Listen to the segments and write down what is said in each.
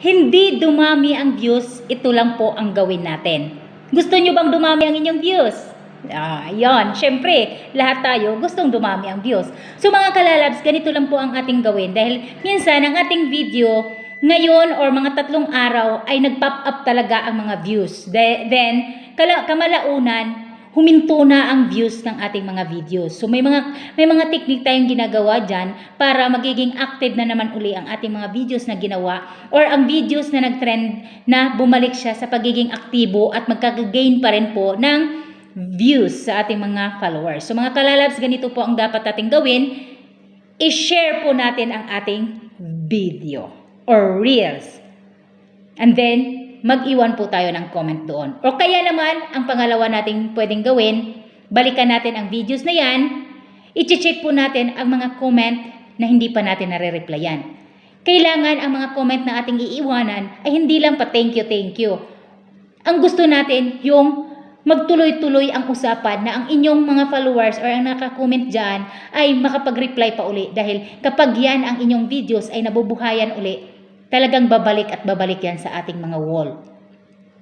hindi dumami ang views, ito lang po ang gawin natin. Gusto nyo bang dumami ang inyong views? Ah, yon. Syempre, lahat tayo gustong dumami ang views. So mga kalalabs, ganito lang po ang ating gawin dahil minsan ang ating video ngayon or mga tatlong araw ay nag-pop up talaga ang mga views. De- then, kala- kamalaunan, huminto na ang views ng ating mga videos. So may mga may mga technique tayong ginagawa diyan para magiging active na naman uli ang ating mga videos na ginawa or ang videos na nag-trend na bumalik siya sa pagiging aktibo at magkaka-gain pa rin po ng views sa ating mga followers. So mga kalalabs, ganito po ang dapat nating gawin. I-share po natin ang ating video or reels. And then, mag-iwan po tayo ng comment doon. O kaya naman, ang pangalawa nating pwedeng gawin, balikan natin ang videos na yan, i-check po natin ang mga comment na hindi pa natin nare-replyan. Kailangan ang mga comment na ating iiwanan ay hindi lang pa thank you, thank you. Ang gusto natin yung magtuloy-tuloy ang usapan na ang inyong mga followers or ang nakakomment dyan ay makapag-reply pa uli dahil kapag yan ang inyong videos ay nabubuhayan uli, talagang babalik at babalik yan sa ating mga wall.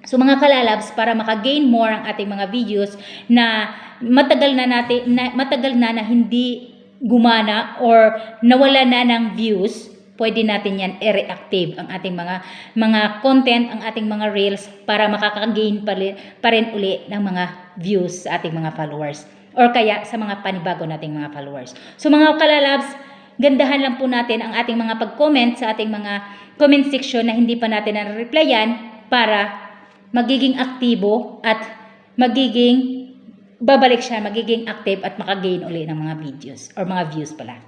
So mga kalalabs, para maka-gain more ang ating mga videos na matagal na natin na, matagal na na hindi gumana or nawala na ng views, pwede natin yan i-reactive ang ating mga mga content, ang ating mga reels para makaka-gain pa, rin- pa rin uli ng mga views sa ating mga followers or kaya sa mga panibago nating mga followers. So mga kalalabs, gandahan lang po natin ang ating mga pag-comment sa ating mga comment section na hindi pa natin na-replyan para magiging aktibo at magiging babalik siya, magiging active at makagain uli ng mga videos or mga views pala.